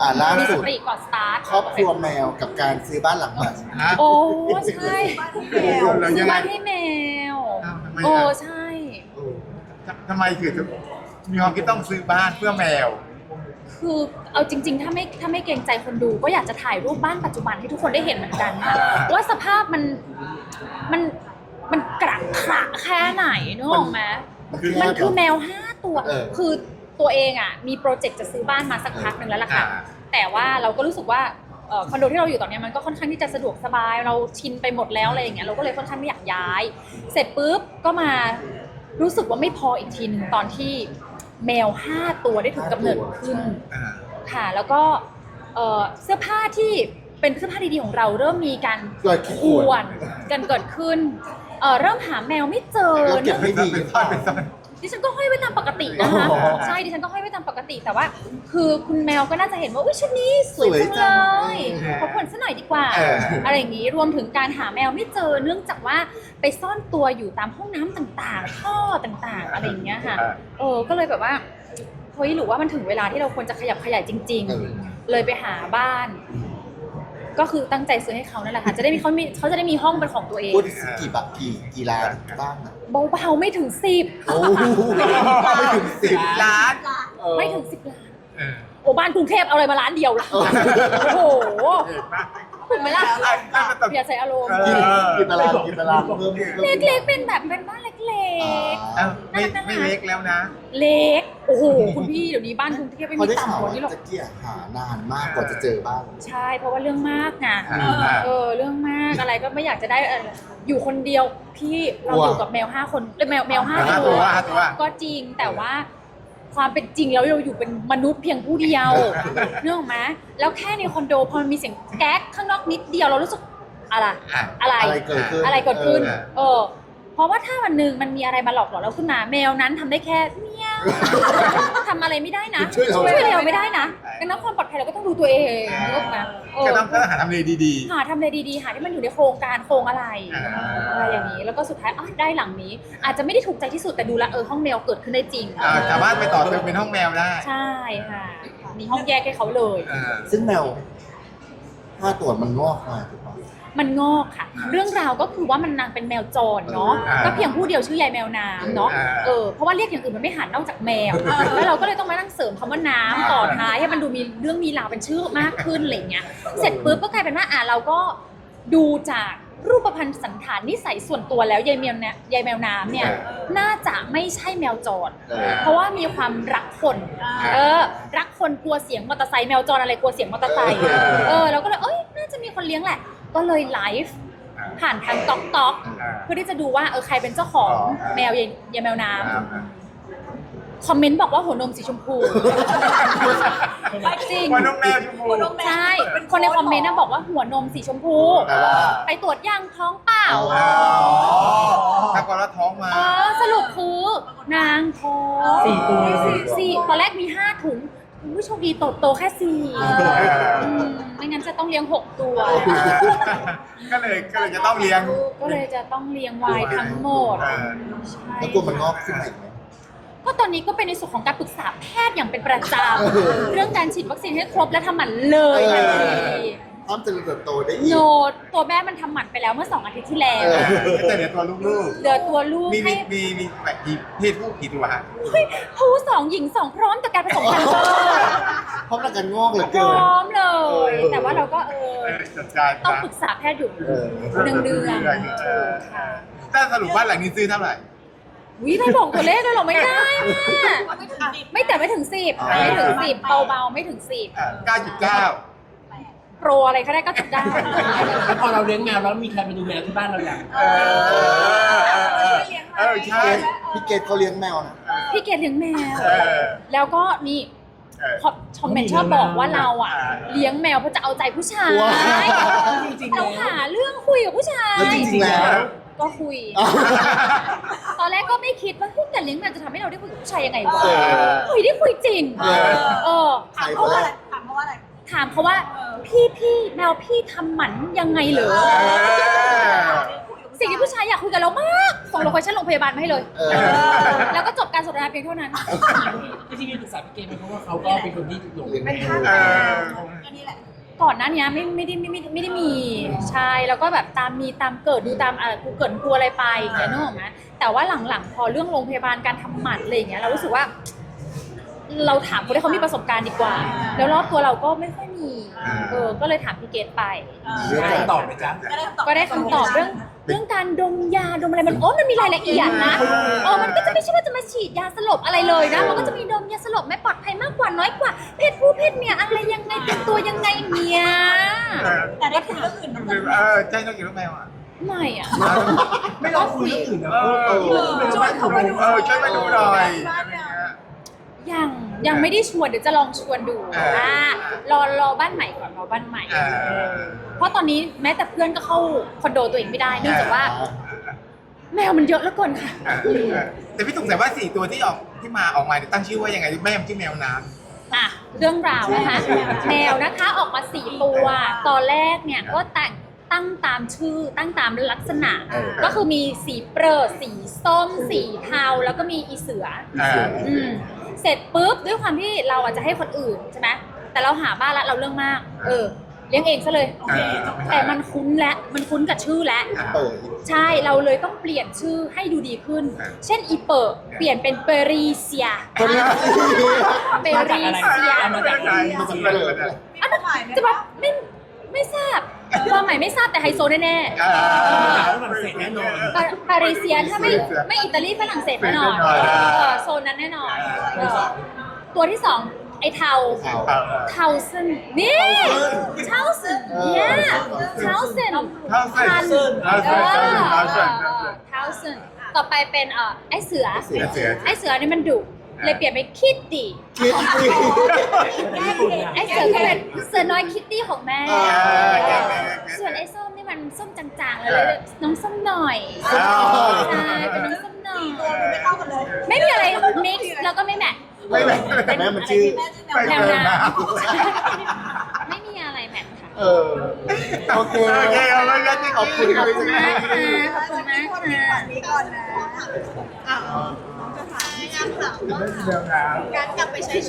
อ่าล่ามีสสุด ติก่อนสตาร์ทครอบครัวแมวกับการซื้อบ้านหลังใหม่ฮะโอ้ใช่เราซื้ยัองไง บ้านให้แมวอ้าวทำไมโอ้อะใช่ทำไมคือถึงมีความคิดต้องซื้อบ้านเพื่อแมว คือเอาจริง ๆ ถ้าไม่ถ้าไม่เกรงใจคนดูก็อยากจะถ่ายรูปบ้านปัจจุบันให้ทุกคนได้เห็นเหมือนกันนะว่าสภาพมันมันมันกระขระแค่ไหนนึกออกไหมมันคือมันคือแมแมววห้าตัว เออ คือ ตัวเองอะมีโปรเจกต์จะซื้อบ้านมาสักพักหนึ่งแล้วล่ะค่ะ อ่า แต่ว่าเราก็รู้สึกว่าเอ่อคอนโดที่เราอยู่ตอนเนี้ยมันก็ค่อนข้างที่จะสะดวกสบาย เราชินไปหมดแล้วอะไรอย่างเงี้ยเราก็เลยค่อนข้างไม่อยากย้าย เสร็จปุ๊บก็มารู้สึกว่าไม่พออีกทีหนึ่งตอนที่แมวห้าตัวได้ถูกกำเนิดขึ้น อ่า ค่ะแล้วก็เอ่อเสื้อผ้าที่เป็นเสื้อผ้าดีๆของเราเริ่มมีการเกิดขี้ขข่ววนนกันเกิดขึ้นเอ่อเริ่มหาแมวไม่เจอเราเก็บไม่ดีเป็นต้นเป็นต้น ดิฉันก็ห้อยไว้ตามปกตินะคะ อ๋อใช่ดิฉันก็ห้อยไว้ตามปกติแต่ว่า คือคุณแมวก็น่าจะเห็นว่าอุ้ยชุดนี้สวยสวยจังจัเลงยขอผ่อนซะหน่อยดีกว่า เอออ อะไรอย่างนี้รวมถึงการหาแมวไม่เจอเนื่องจากว่าไปซ่อนตัวอยู่ตามห้องน้ำต่างๆ ท่อต่างๆ อะไรอย่างเงี้ยค่ะอ่าเออก็เลยแบบว่าเฮ้ยหรือว่ามันถึงเวลาที่เราควรจะขยับขยายจริงเออๆเลยไปหาบ้าน ก็คือตั้งใจซื้อให้เขานั่นแหละค่ะจะได้มีเขามีเขาจะได้มีห้องเป็นของตัวเองพูดกี่บาทกี่กี่ล้านบ้านอะเบาๆไม่ถึงสิบโอ้ไม่ถึงสิสิบบล้านเออไม่ถึงสิบล้านเออโอ้บ้านกรุงเทพเอาอะไรมาล้านเดียวล่ะเออโอ้โหเห็นปะถูกไหมล่ะอะอะมันต้องอย่าใส่อารมณ์เอกี่อกี่ตารางกี่ตารางเพิ่มพิ่มเล็กๆเป็นแบบเป็นบ้านเล็กเอ้า ไม่ไม่เล็กแล้วนะๆเล็ก โอ้โห คุณพี่เดี๋ยวนี้บ้านกรุงเทพไม่พอมีได้ข่าวต่ำกว่าว่านี้หรอกจะเกลี่ยหานานมากกว่าจะเจอบ้าน ใช่ เพราะว่าเรื่องมากไงอ่า เออ เรื่องมากอะไรก็ไม่อยากจะได้เอออยู่คนเดียว พี่เรากลัว อยู่กับแมวห้าคนเอ้ยแมวแมวห้าห้าตัตัวว ห้าตัว ก็จริงแต่ว่าความเป็นจริงแล้วเราอยู่เป็นมนุษย์เพียงผู้เดียวเนื่องไหมแล้วแค่ในคอนโดพอมันมีเสียงแก๊กข้างนอกนิดเดียวเรารู้สึกอะไร อะ อะไร อะไรเกิดขึ้นอะไรเกิดขึ้น เออ เออเพราะว่าถ้าวันหนึ่งมันมีอะไรมาหลอกหลอนเราขึ้นมาแมวนั้นทำได้แค่เมียวทำอะไรไม่ได้นะช่วยเราวยเราไม่ได้นะดังนั้นความปลอดภัยเราก็ต้องดูตัวเองนึกออกไหมเออก็ต้องก็ต้องหาทำเลดี หาทำอะไรดีๆ หาที่มันอยู่ในโครงการโครงอะไรๆอ่า อะไรอย่างนี้ แล้วก็สุดท้ายอ๋อได้หลังนี้ อาจจะไม่ได้ถูกใจที่สุดแต่ดูแลวเออห้องแมวเกิดขึ้นได้จริงอ่าสามารถไปต่อเติมเป็นห้องแมวได้ใช่ค่ะมีห้องแยกให้เขาเลย อ่าซึ่งแมวห้าตัวมันงอกมาถูกปะ มันงอกค่ะ เรื่องราวก็คือว่ามันนางเป็นแมวจรเนาะอ่าก็เพียงผู้เดียวชื่อยายแมวน้ำเนาะอ่าเออเพราะว่าเรียกอย่างอื่นมันไม่หันนอกจากแมว แล้วเราก็เลยต้องมานั่งเสริมคำว่าน้ำต่อท้ายให้มันดูมีเรื่องมีราวเป็นชื่อมากขึ้นอะไรเงี้ยเสร็จปุ๊บก็กลายเป็นว่าอะเราก็ดูจากรูปพรรณสันฐานนิสัยส่วนตัวแล้วยายแมวเนี่ยยายแมวน้ำเนี่ยน่าจะไม่ใช่แมวจรเออเพราะว่ามีความรักคนเออรักคนกลัวเสียงมอเตอร์ไซค์แมวจรอะไรกลัวเสียงมอเตอร์ไซค์เออเออเราก็เลยเอ้ยน่าจะมีคนเลี้ยงแหละ ก็เลยไลฟ์ผ่านทางต๊อกต๊อกอ่าเพื่อที่จะดูว่าเออใครเป็นเจ้าของอ๋อแมวยายยายแมวน้อ่าำคอมเมนต์บอกว่าหัวนมสีชมพู จริง วันน้องแมวชมพู ใช่คนในคอมเมนต์น่ะบอกว่าหัวนมสีชมพูแปลว่า ไปตรวจยังท้องเปล่า อ๋อถ้าก็แล้วท้องมา เออสรุปคือนางท้องสี่ตัว สี่ตอนแรกมีห้าถุง ผู้โชคดีโตโตแค่สี่อืมไม่งั้นจะต้องเลี้ยงหกตัว ก็เลยก็เลยจะต้องเลี้ยง ก็เลยจะต้องเลี้ยงไว้ทั้งหมดเออ ใช่แล้วกลัวมันงอกขึ้นมาอีกไหม ก็ตอนนี้ก็เป็นในส่วนของการปรึกษาแพทย์อย่างเป็นประจเออำเรื่องการฉีดวัคซีนให้ครบและทำหมันเลยทันทีห้ามเจริญเติบโตได้อีก โนดตัวแม่มันทำหมันไปแล้วเมื่อสองอาทิตย์ที่แล้วเออแต่เดี๋ยวตัวลูกเหลือตัวลูกๆมีให้มีมีมีแบบกี่เพศผู้กี่ตัวฮะ ผู้สองหญิงสองพร้อมกับการผสมพันธุ์ เลยเพราะมันกันงอกเหลือพเกินร้อมเลย เออ แต่ว่าเราก็เออ เออจัดการต้องปรึกษาแพทย์อยู่เออ หนึ่งเดือนเออถ้าสรุปบ้านหลังนี้ซื้อเท่าไหร่ วิไม่บอกตัวเลขเลยเหรอไม่ได้อะไม่แต่ไม่ถึงสิบไม่ถึงสิบเบาๆไม่ถึงสิบเก้าจุดเก้าโปรอะไรก็ได้ก็จุดได้ แล้วพอเราเลี้ยงแมวแล้วมีใครมาดูแมวที่บ้านเราอย่างเออเออเออเออใช่พี่เกดเขาเลี้ยงแมวนะ พี่เกดเลี้ยงแมว เออ แล้วก็มี เออคอมเมนต์ชอบบอกว่าเราอะอ่าเลี้ยงแมวเพราะจะเอาใจผู้ชายว้าวจริงๆเราแล้วหาเรื่องคุยกับผู้ชายแล้วจริงๆแล้วก็คุย ตอนแรกก็ไม่คิดว่าเฮ้ยแต่เลี้ยงแมวจะทำให้เราได้คุยกับผู้ชายยังไงวะเออคุยได้คุยจริงเออเออใครคนแรกถามเพราะว่าอะไรถามเขาว่า พี่พี่แมวพี่ทำหมันยังไงเหรอเออ สิ่งสิ่งที่ผู้ชายอยากคุยกับเรามากส่งโลเคชั่นโรงพยาบาลมาให้เลย เออ แล้วก็จบการสนทนาเพียงเท่านั้นที่ที่มีปรึกษาพี่เกมไหมเพราะว่าเขาก็เป็นคนที่หลงเป็นท่าเอแมอวอันนี้แหละ ก่อนหน้านี้ไม่ไม่ได้ไม่ไม่ไม่ได้มีใช่แล้วก็แบบตามมีตามเกิดดูตามอะกูเกิดกูอะไรไปอย่างเงี้ยนึกออกไหมแต่ว่าหลังๆ พอเรื่องโรงพยาบาลการทำหมันอะไรอย่างเงี้ยเรารู้สึกว่า เราถามคนที่เขามีประสบการณ์ดีกว่า แล้วรอบตัวเราก็ไม่ค่อย มีอ่า เออก็เลยถามพี่เกดไป เรื่องการตอบไหมจ๊ะ ก็ได้คำตอบเรื่องเรื่องการดมยาดมอะไรมันโอ้มันมีรายละเอียดนะเออมันก็จะไม่ใช่ว่าจะมาฉีดยาสลบอะไรเลยนะมันก็จะมีดมยาสลบไม่ปลอดภัยมากกว่าน้อยกว่าเพศผู้เพศเมียอะไรยังไงเป็นตัวยังไงเนี่ยแต่ได้คุยเรื่องอื่นบ้างไหมเออใช่ต้องอยู่กับแมวอะ ไม่อะไม่ลองคุยเรื่องอื่นนะเออ ช่วยเขาไปดูเออช่วยมาดูหน่อยบ้านเนี่ยยัง ยังไม่ได้ชวนเดี๋ยวจะลองชวนดูเอออ่ารอรอบ้านใหม่ก่อนรอบ้านใหม่เออเพราะตอนนี้แม้แต่เพื่อนก็เข้าคอนโดตัวเองไม่ได้เนื่องจากว่าแมวมันเยอะเหลือเกินค่ะเออเออแต่พี่สงสัยว่าสี่ตัวที่ออกที่มาออกมาเนี่ยตั้งชื่อว่ายังไงแม่มันชื่อแมวน้ำ อะเรื่องราวนะคะแมวนะคะออกมาสี่ตัวตอนแรกเนี่ยก็แต่งตั้งตามชื่อตั้งตามลักษณะ เออ ก็คือมีสีเปรอะสีส้มสีเทาแล้วก็มีอีเสือเอออืม เสร็จปุ๊บด้วยความที่เราอาจจะให้คนอื่นใช่ไหมแต่เราหาบ้านละเราเรื่องมาก เออเลี้ยงเองซะเลยเออแต่มันคุ้นและมันคุ้นกับชื่อแล้วเปิดใช่เราเลยต้องเปลี่ยนชื่อให้ดูดีขึ้นเช่นอีเปอร์เปลี่ยนเป็นเปรีเซียเปิดเปรีเซียมาจากไหนมาจากไหนอันนั้นจะแบบไม่ไม่ทราบ ความหมายไม่ทราบแต่ไฮโซแน่เออฝรั่งเศสแน่นอนๆปาปารีเซียถ้าไม่ไม่อิตาลีฝรั่งเศสแน่นอนแน่นอนเออโซนนั้นแน่นอนเออตัวที่สองไอเทาเออเทาเซนนี่เทาเซนเนี่ยเทาเซนเท่าเส้นพันเท่าเส้นเท่าเส้นเทาเซนต่อไปเป็นเอ่อไอเสือ เสือเสือ ไอเสือนี่มันดุ เลยเปลี่ยนเป็นคิตตี้คิดสิไอเสือก็เป็นเสือน้อยคิตตี้ของแม่เออเก่งๆส่วนไอส้มนี่มันส้มจางๆเลยเลยน้องส้มหน่อยอ้าวใช่เป็นน้องส้มหน่อย ตัวมันไม่เข้ากันเลยไม่มีอะไรมิกซ์แล้วก็ไม่แมท ไม่แบ่งแต่แม่มันชื่อแม่ชื่อแมวไม่แนแบ่วงน้นะำ เออโอเคโอเคเอาไว้กันที่ขอบคุณขอบพี่คุณนะมากค่ะขอบคุณมากคนค่ะนี้ก่อนนี้ก่อนนะอะจะถามให้งานถามว่าเรื่องราวการกลับไปใช้ชีวิต